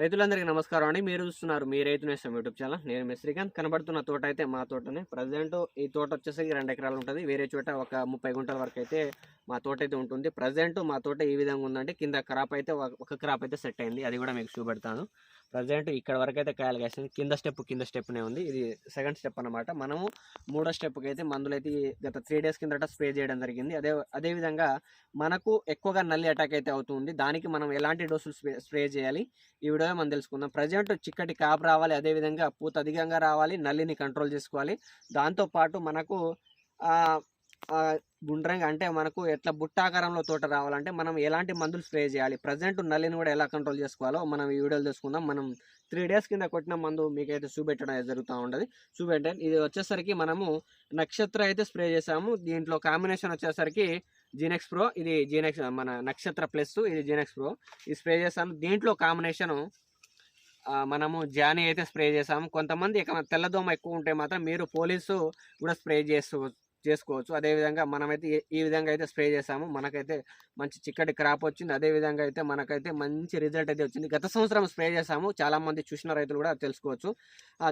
రైతులందరికీ నమస్కారం అండి. మీరు చూస్తున్నారు మీ రైతు నేస్తం యూట్యూబ్ ఛానల్. నేను మీ శ్రీకాంత్. కనబడుతున్న తోట అయితే మా తోటనే. ప్రజెంట్ ఈ తోట వచ్చేసరికి రెండు ఎకరాలు ఉంటుంది. వేరే చోట ఒక ముప్పై గుంటల వరకు అయితే మా తోట అయితే ఉంటుంది. ప్రజెంట్ మా తోట ఈ విధంగా ఉందంటే కింద క్రాప్ అయితే ఒక- క్రాప్ అయితే సెట్ అయింది. అది కూడా మీకు చూపెడతాను. ప్రజెంట్ ఇక్కడ వరకు అయితే కాయలు కాసింది. కింద స్టెప్ కింద స్టెప్నే ఉంది. ఇది సెకండ్ స్టెప్ అన్నమాట. మనము మూడో స్టెప్కి అయితే మందులు అయితే గత త్రీ డేస్ కిందట స్ప్రే చేయడం జరిగింది. అదే అదేవిధంగా మనకు ఎక్కువగా నల్లి అటాక్ అయితే అవుతుంది. దానికి మనం ఎలాంటి డోసులు స్ప్రే స్ప్రే చేయాలి? ఈ వీడియో మనం తెలుసుకుందాం. ప్రజెంట్ చిక్కటి కాపు రావాలి. అదేవిధంగా పూత అధికంగా రావాలి. నల్లిని కంట్రోల్ చేసుకోవాలి. దాంతోపాటు మనకు గుండ్రంగా అంటే మనకు ఎట్లా బుట్టాకారంలో తోట రావాలంటే మనం ఎలాంటి మందులు స్ప్రే చేయాలి? ప్రజెంట్ నల్లిని కూడా ఎలా కంట్రోల్ చేసుకోవాలో మనం ఈ వీడియోలు తెలుసుకుందాం. మనం త్రీ డేస్ కింద కొట్టిన మందు మీకైతే చూపెట్టడం జరుగుతూ ఉంటుంది. చూపెట్టండి. ఇది వచ్చేసరికి మనము నక్షత్ర అయితే స్ప్రే చేసాము దీంట్లో కాంబినేషన్ వచ్చేసరికి జీనెక్స్ ప్రో ఇది జీనెక్స్ మన నక్షత్ర ప్లస్ ఇది జీనెక్స్ ప్రో ఇది స్ప్రే చేసాము దీంట్లో కాంబినేషను మనము జానీ అయితే స్ప్రే చేసాము కొంతమంది ఇక తెల్లదోమ ఎక్కువ ఉంటే మాత్రం మీరు పోలీసు కూడా స్ప్రే చేస్తూ చేసుకోవచ్చు. అదేవిధంగా మనమైతే ఈ- విధంగా అయితే స్ప్రే చేసాము. మనకైతే మంచి చిక్కటి క్రాప్ వచ్చింది. అదే విధంగా అయితే మనకైతే మంచి రిజల్ట్ అయితే వచ్చింది. గత సంవత్సరం స్ప్రే చేసాము. చాలామంది చూసిన రైతులు కూడా తెలుసుకోవచ్చు.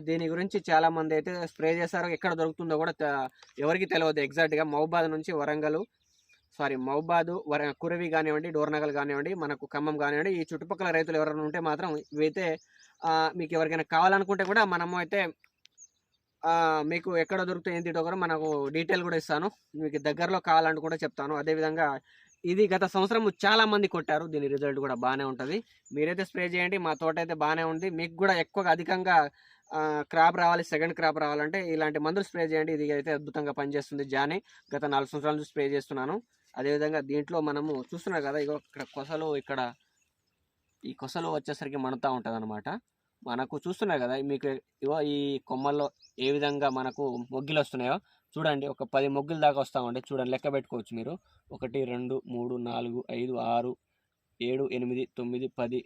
దీని గురించి చాలామంది అయితే స్ప్రే చేశారు ఎక్కడ దొరుకుతుందో కూడా ఎవరికి తెలియదు ఎగ్జాక్ట్గా. మహబాద్ నుంచి వరంగల్ సారీ మహబాద్ వర కురవి కానివ్వండి డోర్నగల్ కానివ్వండి మనకు ఖమ్మం కానివ్వండి ఈ చుట్టుపక్కల రైతులు ఎవరైనా ఉంటే మాత్రం ఇవైతే మీకు ఎవరికైనా కావాలనుకుంటే కూడా మనము అయితే మీకు ఎక్కడ దొరుకుతాయి ఏంటి కూడా మనకు డీటెయిల్ కూడా ఇస్తాను. మీకు దగ్గరలో కావాలని కూడా చెప్తాను. అదేవిధంగా ఇది గత సంవత్సరం చాలా మంది కొట్టారు. దీని రిజల్ట్ కూడా బాగానే ఉంటుంది. మీరైతే స్ప్రే చేయండి. మా తోట అయితే బాగానే ఉంది. మీకు కూడా ఎక్కువగా అధికంగా క్రాప్ రావాలి సెకండ్ క్రాప్ రావాలంటే ఇలాంటి మందులు స్ప్రే చేయండి. ఇది అయితే అద్భుతంగా పనిచేస్తుంది జానీ. గత నాలుగు సంవత్సరాల నుంచి స్ప్రే చేస్తున్నాను. అదేవిధంగా దీంట్లో మనము చూస్తున్నారు కదా ఇగో ఇక్కడ కొసలు ఇక్కడ ఈ కొసలు వచ్చేసరికి మణుతూ ఉంటుంది అనమాట మనకు చూస్తున్నారు కదా మీకు ఇగో ఈ కొమ్మల్లో ఏ విధంగా మనకు మొగ్గులు వస్తున్నాయో చూడండి. ఒక పది మొగ్గులు దాకా వస్తామండి చూడండి లెక్క పెట్టుకోవచ్చు మీరు. ఒకటి రెండు మూడు నాలుగు ఐదు ఆరు ఏడు ఎనిమిది తొమ్మిది పది.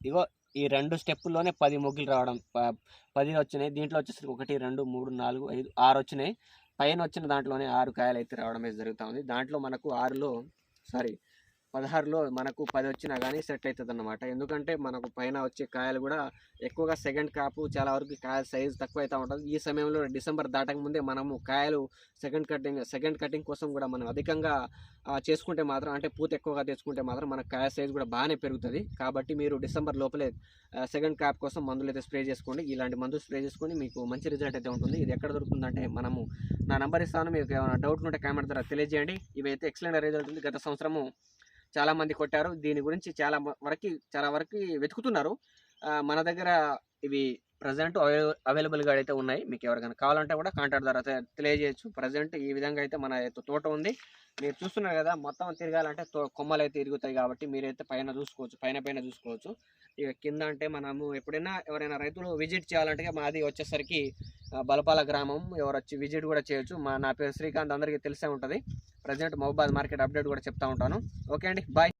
ఇగో ఈ రెండు స్టెప్పుల్లోనే పది మొగ్గులు రావడం పది వచ్చినాయి. దీంట్లో వచ్చేసరికి ఒకటి రెండు మూడు నాలుగు ఐదు ఆరు వచ్చినాయి. పైన వచ్చిన దాంట్లోనే ఆరు కాయలు అయితే రావడం అయితే జరుగుతూ ఉంది. దాంట్లో మనకు ఆరులో సారీ పదహారులో మనకు పది వచ్చినా కానీ సెట్ అవుతుంది అన్నమాట ఎందుకంటే మనకు పైన వచ్చే కాయలు కూడా ఎక్కువగా సెకండ్ కాపు చాలా వరకు కాయ సైజ్ తక్కువ అవుతూ ఉంటుంది. ఈ సమయంలో డిసెంబర్ దాటక ముందే మనము కాయలు సెకండ్ కటింగ్ సెకండ్ కటింగ్ కోసం కూడా మనం అధికంగా చేసుకుంటే మాత్రం అంటే పూత ఎక్కువగా తెచ్చుకుంటే మాత్రం మన కాయ సైజ్ కూడా బాగానే పెరుగుతుంది. కాబట్టి మీరు డిసెంబర్ లోపలే సెకండ్ క్యాప్ కోసం మందులు అయితే స్ప్రే చేసుకోండి. ఇలాంటి మందులు స్ప్రే చేసుకొని మీకు మంచి రిజల్ట్ అయితే ఉంటుంది. ఇది ఎక్కడ దొరుకుతుందంటే మనము నా నంబర్ ఇస్తాను. మీకు ఏమైనా డౌట్ ఉంటే కామెంట్ ద్వారా తెలియజేయండి. ఇవి అయితే ఎక్సలెంట్ రిజల్ట్ ఉంది. గత సంవత్సరము చాలా మంది కొట్టారు. దీని గురించి చాలా మ- వరకు చాలా వరకు వెతుకుతున్నారు. మన దగ్గర ఇవి ప్రజెంట్ అవైలబుల్గా అయితే ఉన్నాయి. మీకు ఎవరికైనా కావాలంటే కూడా కాంటాక్ట్ ద్వారా తెలియజేయచ్చు. ప్రజెంట్ ఈ విధంగా అయితే మన తోట ఉంది. మీరు చూస్తున్నారు కదా మొత్తం తిరగాలంటే కొమ్మలు అయితే తిరుగుతాయి కాబట్టి మీరైతే పైన చూసుకోవచ్చు. పైన పైన చూసుకోవచ్చు. ఇక కింద అంటే మనము ఎప్పుడైనా ఎవరైనా రైతులు విజిట్ చేయాలంటే మాది వచ్చేసరికి బలపాల గ్రామం. ఎవరు వచ్చి విజిట్ కూడా చేయొచ్చు. మా నా పేరు శ్రీకాంత్. అందరికీ తెలిసే ఉంటుంది. ప్రజెంట్ మహబాద్ మార్కెట్ అప్డేట్ కూడా చెప్తా ఉంటాను. ఓకే అండి. బాయ్.